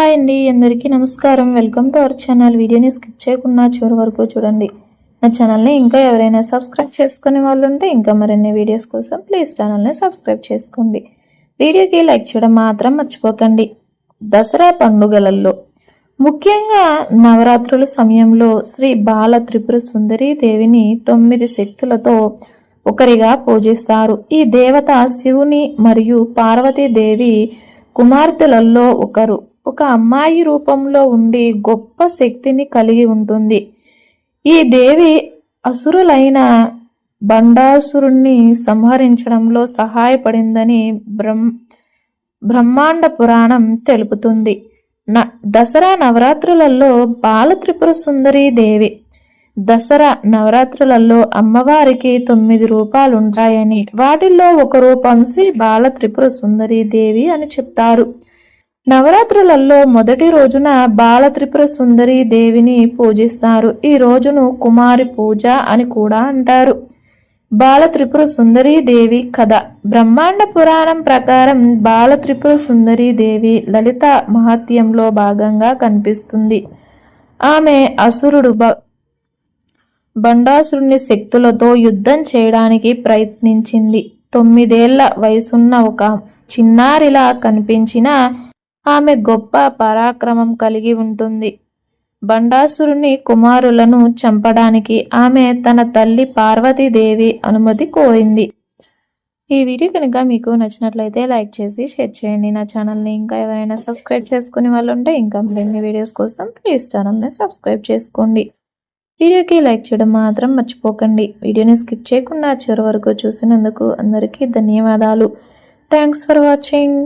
Hi అండి అందరికీ నమస్కారం. వెల్కమ్ టు అవర్ ఛానల్ వీడియోని స్కిప్ చేయకుండా చివరి వరకు చూడండి. నా ఛానల్ని ఇంకా ఎవరైనా సబ్స్క్రైబ్ చేసుకునే వాళ్ళు ఉంటే ఇంకా మరిన్ని వీడియోస్ కోసం ప్లీజ్ ఛానల్ని సబ్స్క్రైబ్ చేసుకోండి. వీడియోకి లైక్ చేయడం మాత్రం మర్చిపోకండి. దసరా పండుగలలో ముఖ్యంగా నవరాత్రుల సమయంలో శ్రీ బాల త్రిపుర సుందరి దేవిని తొమ్మిది శక్తులతో ఒకరిగా పూజిస్తారు. ఈ దేవత శివుని మరియు పార్వతీదేవి కుమార్తెలలో ఒకరు. ఒక అమ్మాయి రూపంలో ఉండి గొప్ప శక్తిని కలిగి ఉంటుంది. ఈ దేవి అసురులైన బండాసురుణ్ణి సంహరించడంలో సహాయపడిందని బ్రహ్మ బ్రహ్మాండ పురాణం తెలుపుతుంది. న దసరా నవరాత్రులలో బాలత్రిపుర సుందరీ సుందరి దేవి. దసరా నవరాత్రులలో అమ్మవారికి తొమ్మిది రూపాలు ఉంటాయని వాటిల్లో ఒక రూపం శ్రీ బాల త్రిపుర సుందరి దేవి అని చెప్తారు. నవరాత్రులలో మొదటి రోజున బాల త్రిపుర సుందరి దేవిని పూజిస్తారు. ఈ రోజును కుమారి పూజ అని కూడా అంటారు. బాల త్రిపుర సుందరి దేవి కథ. బ్రహ్మాండ పురాణం ప్రకారం బాల త్రిపుర సుందరి దేవి లలిత మహత్యంలో భాగంగా కనిపిస్తుంది. ఆమె అసురుడు బ బండాసురుని శక్తులతో యుద్ధం చేయడానికి ప్రయత్నించింది. తొమ్మిదేళ్ళ వయసున్న ఒక చిన్నారిలా కనిపించిన ఆమె గొప్ప పరాక్రమం కలిగి ఉంటుంది. బండాసురుని కుమారులను చంపడానికి ఆమె తన తల్లి పార్వతీదేవి అనుమతి కోరింది. ఈ వీడియో కనుక మీకు నచ్చినట్లయితే లైక్ చేసి షేర్ చేయండి. నా ఛానల్ని ఇంకా ఎవరైనా సబ్స్క్రైబ్ చేసుకునే వాళ్ళు ఉంటే ఇంకా మరిన్ని వీడియోస్ కోసం ప్లీజ్ ఛానల్ని సబ్స్క్రైబ్ చేసుకోండి. వీడియోకి లైక్ చేయడం మాత్రం మర్చిపోకండి. వీడియోని స్కిప్ చేయకుండా చివరి వరకు చూసినందుకు అందరికీ ధన్యవాదాలు. Thanks for watching.